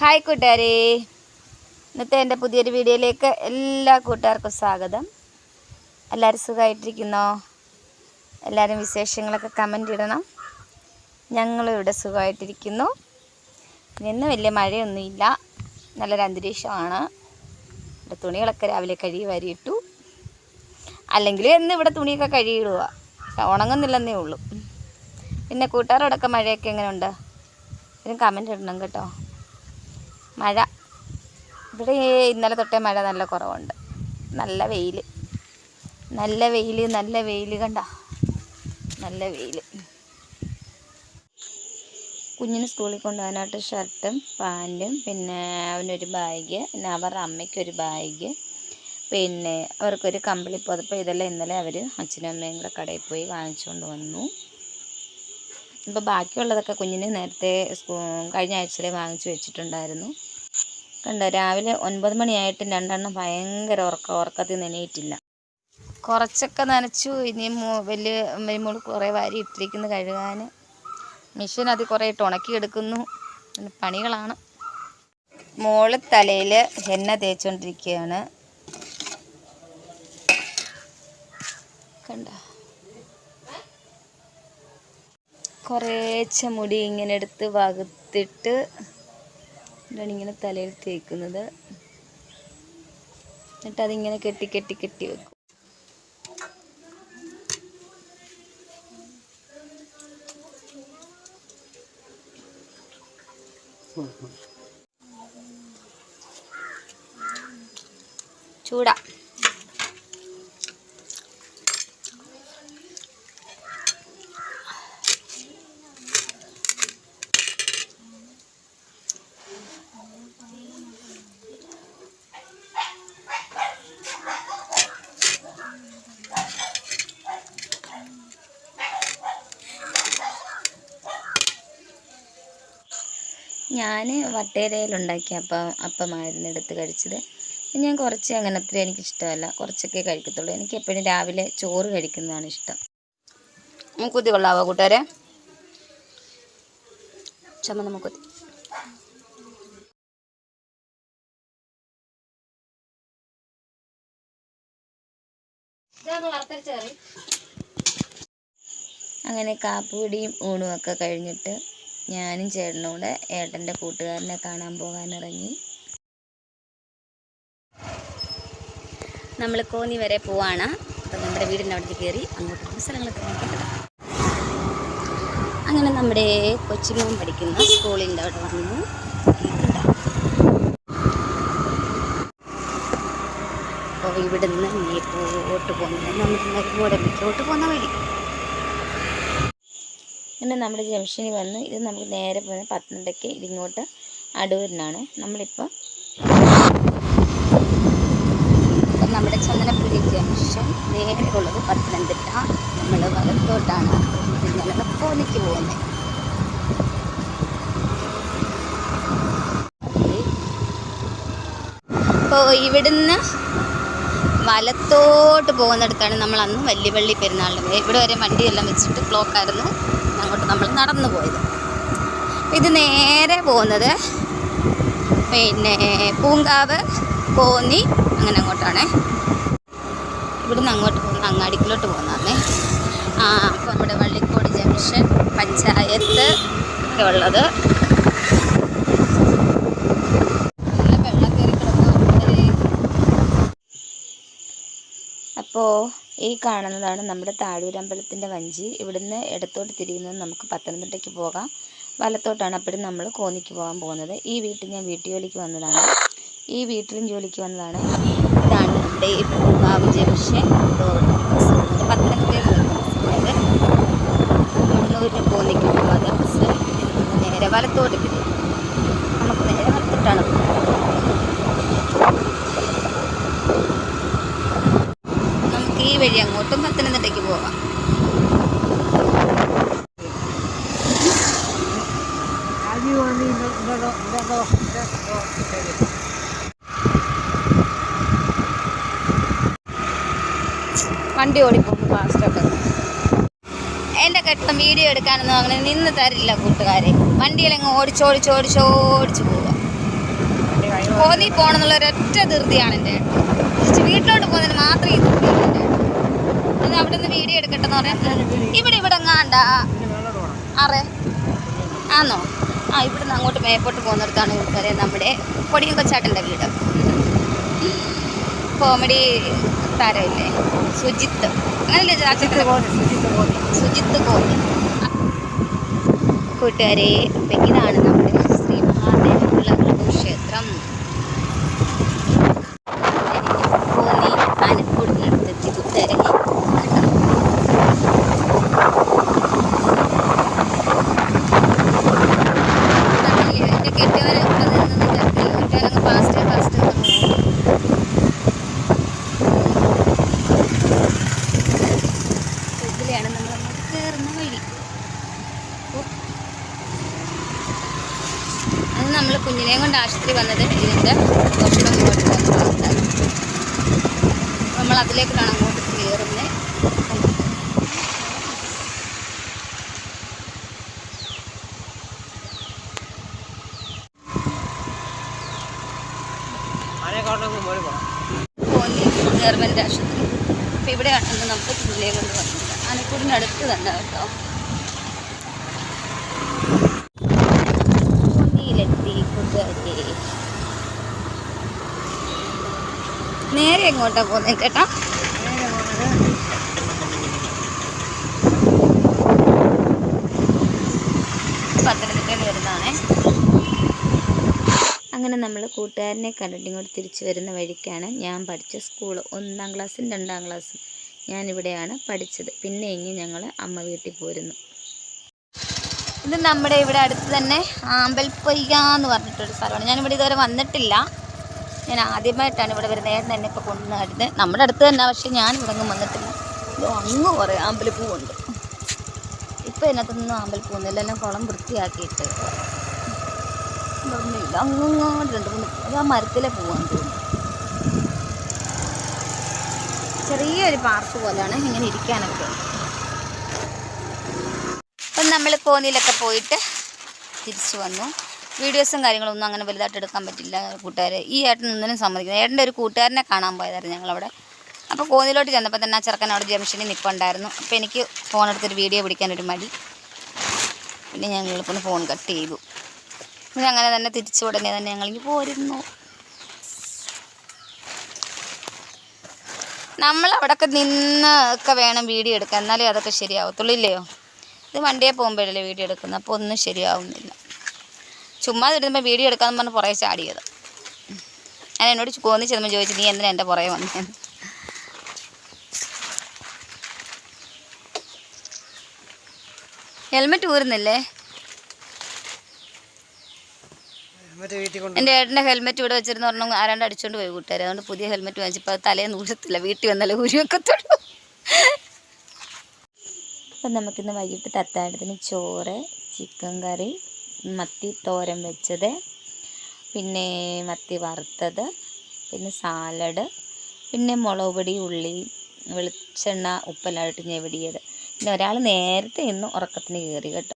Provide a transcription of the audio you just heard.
Hi കൂട്ടുകാരെ. ഇന്നത്തെ എന്റെ പുതിയൊരു വീഡിയോയിലേക്ക് എല്ലാ കൂട്ടുകാർക്കും സ്വാഗതം. എല്ലാവരും സുഖമായിട്ടിരിക്കുന്നോ? എല്ലാവരും വിശേഷങ്ങളൊക്കെ കമന്റ് ഇടണം. ഞങ്ങളും ഇവിടെ സുഖമായിട്ടിരിക്കുന്നു. ഇന്ന് വലിയ മഴയൊന്നുമില്ല. നല്ലൊരു അന്തരീക്ഷമാണ്. ഇവിടെ തുണികളൊക്കെ രാവിലെ കഴുകി വരിയിട്ടു. അല്ലെങ്കിൽ എന്ന് ഇവിടെ തുണിയൊക്കെ കഴുകിയിടുക ഉണങ്ങുന്നില്ലെന്നേ ഉള്ളൂ. പിന്നെ കൂട്ടുകാരോടൊക്കെ മഴയൊക്കെ എങ്ങനെയുണ്ട്? ഇതിനും കമന്റ് ഇടണം കേട്ടോ. മഴ. ഇവിടെ ഇന്നലെ തൊട്ടേ മഴ നല്ല കുറവുണ്ട്. നല്ല വെയിൽ നല്ല വെയിൽ നല്ല വെയിൽ കണ്ട. നല്ല വെയിൽ കുഞ്ഞിന് സ്കൂളിൽ കൊണ്ടുപോകാനായിട്ട് ഷർട്ടും പാന്റും പിന്നെ അവനൊരു ബാഗ് പിന്നെ അവരുടെ അമ്മയ്ക്കൊരു ബാഗ് പിന്നെ അവർക്കൊരു കമ്പിളി പുതപ്പ്. ഇതെല്ലാം ഇന്നലെ അവർ അച്ഛനും അമ്മയും കൂടെ കടയിൽ പോയി വാങ്ങിച്ചുകൊണ്ട് വന്നു. ഇപ്പോൾ ബാക്കിയുള്ളതൊക്കെ കുഞ്ഞിന് നേരത്തെ സ്കൂ കഴിഞ്ഞ ആഴ്ചയിൽ വാങ്ങിച്ചു വെച്ചിട്ടുണ്ടായിരുന്നു. കണ്ടോ രാവിലെ ഒൻപത് മണിയായിട്ട് രണ്ടെണ്ണം ഭയങ്കര ഉറക്കം ഉറക്കത്തിൽ നിനയിട്ടില്ല കുറച്ചൊക്കെ നനച്ചു ഇനി വലിയ മരുമോൾ കുറേ വാരി ഇട്ടിരിക്കുന്നു കഴുകാൻ. മെഷീൻ അത് കുറേ ഇട്ട് ഉണക്കിയെടുക്കുന്നു പണികളാണ്. മോൾ തലയിൽ എണ്ണ തേച്ചുകൊണ്ടിരിക്കുകയാണ് കണ്ട? കുറേച്ച മുടി ഇങ്ങനെ എടുത്ത് വകുത്തിട്ട് ഇതാണ് ഇങ്ങനെ തലയിൽ തേക്കുന്നത്. എന്നിട്ട് അതിങ്ങനെ കെട്ടി കെട്ടി കെട്ടി വെക്കും. ചൂടാ. ഞാൻ വട്ടേരയിലുണ്ടാക്കിയ അപ്പം അപ്പമായിരുന്നു എടുത്ത് കഴിച്ചത്. ഞാൻ കുറച്ച് അങ്ങനെ അത്ര എനിക്കിഷ്ടമല്ല. കുറച്ചൊക്കെ കഴിക്കത്തുള്ളൂ. എനിക്ക് എപ്പോഴും രാവിലെ ചോറ് കഴിക്കുന്നതാണ് ഇഷ്ടം. മുക്കുത്തി കൊള്ളാവോ കൂട്ടുകാരെ? ചമ്മന്ന മുക്കുത്തി അങ്ങനെ കാപ്പുപിടിയും ഊണുമൊക്കെ കഴിഞ്ഞിട്ട് ഞാനും ചേട്ടനും കൂടെ ഏട്ടന്റെ കൂട്ടുകാരനെ കാണാൻ പോകാനിറങ്ങി നമ്മൾ കോന്നി വരെ പോവാണ് അപ്പം നമ്മുടെ വീടിന്റെ അവിടേക്ക് കയറി അങ്ങോട്ട് സ്ഥലങ്ങളൊക്കെ നോക്കിയിട്ട് അങ്ങനെ നമ്മുടെ കൊച്ചുമോൻ പഠിക്കുന്ന സ്കൂളിന്റെ അവിടെ വന്നു അപ്പോൾ ഇവിടുന്ന് മേപ്പോട്ട് പോകുന്നത് നമ്മുടെ നെടുമ്പോടമ്പിക്കോട്ട് പോകുന്ന വഴി പിന്നെ നമ്മുടെ ജംഗ്ഷനിൽ വന്ന് ഇത് നമുക്ക് നേരെ പോയ പത്തനംതിട്ടയ്ക്ക് ഇതിങ്ങോട്ട് അടൂരിനാണ്. നമ്മളിപ്പോൾ നമ്മുടെ ചന്ദനപ്പുരി ജംഗ്ഷൻ നേരെ ഉള്ളത് പത്തനംതിട്ട. നമ്മൾ വലത്തോട്ടാണ്. പോന്നിക്ക് പോകുന്നത് അപ്പോൾ ഇവിടുന്ന് വലത്തോട്ട് പോകുന്നിടത്താണ് നമ്മൾ അന്ന് വല്യപള്ളി പെരുന്നാളിന് ഇവിടെ വരെ വണ്ടിയെല്ലാം വെച്ചിട്ട് ബ്ലോക്കായിരുന്നു അങ്ങോട്ട് നമ്മൾ നടന്നു പോയത്. ഇത് നേരെ പോകുന്നത് പിന്നെ പൂങ്കാവ് കോന്നി അങ്ങനെ അങ്ങോട്ടാണ്. ഇവിടുന്ന് അങ്ങോട്ട് പോകുന്ന അങ്ങാടിക്കിലോട്ട് പോകുന്നതാണേ. ആ അപ്പോൾ നമ്മുടെ വള്ളിക്കോട് ജംഗ്ഷൻ പഞ്ചായത്ത് ഒക്കെ ഉള്ളത്. അപ്പോൾ ഈ കാണുന്നതാണ് നമ്മുടെ താഴൂരമ്പലത്തിന്റെ വഞ്ചി. ഇവിടുന്ന് ഇടത്തോട്ട് തിരിയുന്നത് നമുക്ക് പത്തനംതിട്ടയ്ക്ക് പോകാം. വലത്തോട്ടാണ് അപ്പോഴും നമ്മൾ കോന്നിക്ക് പോകാൻ പോകുന്നത്. ഈ വീട്ടിൽ ഞാൻ വീട്ടുജോലിക്ക് വന്നതാണ്. ഈ വീട്ടിലും ജോലിക്ക് വന്നതാണ്. ഇതാണ് ഈ പൂങ്കാവ് ജംഗ്ഷൻ റോഡ് പത്തനംതിട്ട അതായത് കണ്ണൂരിന് കോന്നിക്ക് പോകാതെ ബസ് നേരെ വലത്തോട്ട് തിരിയും നമുക്ക് നേരെ വലത്തോട്ടാണ് പോകുന്നത് നമുക്ക് ഈ വഴി അങ്ങോട്ടും പത്തനംതിട്ടയ്ക്ക് പോവാം. വണ്ടി ഓടിപ്പോകും ഫാസ്റ്റൊക്കെ എന്റെ കെട്ടം വീഡിയോ എടുക്കാനൊന്നും അങ്ങനെ നിന്ന് തരില്ല കൂട്ടുകാരെ. വണ്ടിയിലങ്ങ് ഓടിച്ചോടിച്ചോടിച്ചോടിച്ചു പോവുക കോന്നി പോണെന്നുള്ള ഒരൊറ്റ ധൃതിയാണ് എന്റെ ജസ്റ്റ് വീട്ടിലോട്ട് പോകുന്നതിന് മാത്രമേ ഈ ധൃതിയുള്ളൂ എന്റെ അത് അവിടെ നിന്ന് വീഡിയോ എടുക്കട്ടെന്ന് പറയാം ഇവിടെ ഇവിടെ എങ്ങാണ്ട അറേ ആന്നോ? ആ ഇവിടുന്ന് അങ്ങോട്ട് മേപ്പോട്ട് പോകുന്നിടത്താണ് കൂട്ടുകാരെ നമ്മുടെ പൊടിയും കൊച്ചാട്ടന്റെ വീട്. കോമഡി താരമില്ലേ? സുജിത്ത്. അങ്ങനല്ലേ ചാച്ചന്റെ സുജിത്ത് കോന്നി കൂട്ടുകാരെ അപ്പം ഇതാണ് നമ്മുടെ ശ്രീ മഹാദേവനുള്ള ക്ഷേത്രം കോന്നി ആനക്കൂടിനടുത്തെത്തി കൂട്ടുകാരെ കണ്ടില്ലേ? എന്റെ കെട്ടിയവരെ ഇവിടെ നിന്ന് തിരക്കില്ല. കെട്ടിയവരങ്ങ് fast, fast എന്ന് പോകും. ഇതിലെയാണ് നമ്മൾ അങ്ങോട്ട് കയറുന്ന വഴി ഓ. അന്ന് നമ്മൾ കുഞ്ഞിനെയും കൊണ്ട് ആശുപത്രി വന്നത് ഇതിന്റെ പോകുന്ന ഭാഗത്താണ് നമ്മൾ അതിലേക്കാണ് അങ്ങോട്ട് കയറുന്നത് ഗവൺമെന്റ് ആശുപത്രി. അപ്പോൾ ഇവിടെയാണ് നമുക്ക് കുഞ്ഞിനെയും കൊണ്ട് വന്നത്. ആനക്കൂടിനടുത്ത് തന്നെ കേട്ടോ കോന്നിയിലെത്തി കൂട്ടുകാരി നേരെ എങ്ങോട്ടാ പോകുന്നത് ചേട്ടാ പത്തനംതിട്ടയിൽ വരുന്നതാണേ. അങ്ങനെ നമ്മൾ കൂട്ടുകാരനെ കണ്ടിട്ട് ഇങ്ങോട്ട് തിരിച്ചു വരുന്ന വഴിക്കാണ് ഞാൻ പഠിച്ച സ്കൂൾ ഒന്നാം ക്ലാസ്സും രണ്ടാം ക്ലാസ്സും ഞാനിവിടെയാണ് പഠിച്ചത്. പിന്നെ ഇങ്ങ് ഞങ്ങൾ അമ്മ വീട്ടിൽ പോരുന്നു. ഇത് നമ്മുടെ ഇവിടെ അടുത്ത് തന്നെ ആമ്പൽപ്പൊയ്യ എന്ന് പറഞ്ഞിട്ടൊരു സ്ഥലമാണ്. ഞാനിവിടെ ഇതുവരെ വന്നിട്ടില്ല. ഞാൻ ആദ്യമായിട്ടാണ് ഇവിടെ വരുന്നത്. ഏട്ടൻ എന്നെ ഇപ്പോൾ കൊണ്ടുവരുന്നത് നമ്മുടെ അടുത്ത് തന്നെ പക്ഷേ ഞാൻ ഇവിടെ ഒന്നും വന്നിട്ടില്ല. ഇതോ അങ്ങ് കുറേ ആമ്പൽപ്പൂവുണ്ട് ഇപ്പം ഇതിനകത്തൊന്നും ആമ്പൽപ്പൂവൊന്നുമില്ല എല്ലാം കുളം വൃത്തിയാക്കിയിട്ട്. ഇതൊന്നുമില്ല അങ്ങോട്ട് രണ്ട് മൂന്ന് അത് ആ മരത്തിലെ പൂവാണ് തോന്നുന്നു. ചെറിയൊരു പാർക്ക് പോലെയാണ് ഇങ്ങനെ ഇരിക്കാനൊക്കെ. അപ്പം നമ്മൾ കോന്നിയിലൊക്കെ പോയിട്ട് തിരിച്ചു വന്നു. വീഡിയോസും കാര്യങ്ങളൊന്നും അങ്ങനെ വലുതായിട്ട് എടുക്കാൻ പറ്റില്ല കൂട്ടുകാർ ഈ ഏട്ടൻ ഒന്നിനും സമ്മതിക്കുന്നു ഏട്ടന്റെ ഒരു കൂട്ടുകാരനെ കാണാൻ പോയതായിരുന്നു ഞങ്ങളവിടെ. അപ്പോൾ കോന്നിലോട്ട് ചെന്നപ്പോൾ തന്നെ ആ ചെറുക്കൻ അവിടെ ജംഗ്ഷനിൽ നിൽപ്പുണ്ടായിരുന്നു അപ്പോൾ എനിക്ക് ഫോൺ എടുത്തൊരു വീഡിയോ പിടിക്കാനൊരു മടി. പിന്നെ ഞങ്ങൾ എളുപ്പം ഫോൺ കട്ട് ചെയ്തു. പിന്നെ അങ്ങനെ തന്നെ തിരിച്ചു ഉടനെ തന്നെ ഞങ്ങളിങ്ങ് പോരുന്നു. നമ്മൾ അവിടെയൊക്കെ നിന്ന് ഒക്കെ വേണം വീഡിയോ എടുക്കാൻ. എന്നാലേ അതൊക്കെ ശരിയാവത്തുള്ളൂ ഇല്ലയോ? ഇത് വണ്ടിയെ പോകുമ്പോഴല്ലേ വീഡിയോ എടുക്കുന്നത്? അപ്പോൾ ഒന്നും ശരിയാവുന്നില്ല. ചുമ്മാ ഇരുന്നപ്പോൾ വീഡിയോ എടുക്കാമെന്ന് പറഞ്ഞ് പുറകെ ചാടിയത്. ഞാൻ എന്നോട് കോന്നി ചെന്നപ്പോൾ ചോദിച്ചു നീ എന്തിനാ എന്റെ പുറകെ വന്നതെന്ന് ഹെൽമെറ്റ് ഊരുന്നില്ലേ? എന്റെ ഏട്ടന്റെ ഹെൽമെറ്റ് ഇവിടെ വെച്ചിരുന്ന ഒരെണ്ണം ആരാണ്ട് അടിച്ചുകൊണ്ട് പോയി കൂട്ടുകാരെ. അതുകൊണ്ട് പുതിയ ഹെൽമെറ്റ് വാങ്ങിച്ചപ്പോൾ അത് തലേന്ന് ഊരത്തില്ല. വീട്ടിൽ വന്നാലേ ഊരി വെക്കത്തുള്ളൂ. അപ്പം നമുക്കിന്ന് വൈകിട്ട് തത്താടത്തിന് ചോറ് ചിക്കൻ കറി മത്തി തോരൻ വെച്ചത്. പിന്നെ മത്തി വറുത്തത്. പിന്നെ സാലഡ്. പിന്നെ മുളക് പൊടി ഉള്ളി വെളിച്ചെണ്ണ ഉപ്പെല്ലാം ഇട്ട് ഞെവിടിയത്. പിന്നെ ഒരാൾ നേരത്തെ ഇന്ന് ഉറക്കത്തിന് കയറി കേട്ടോ.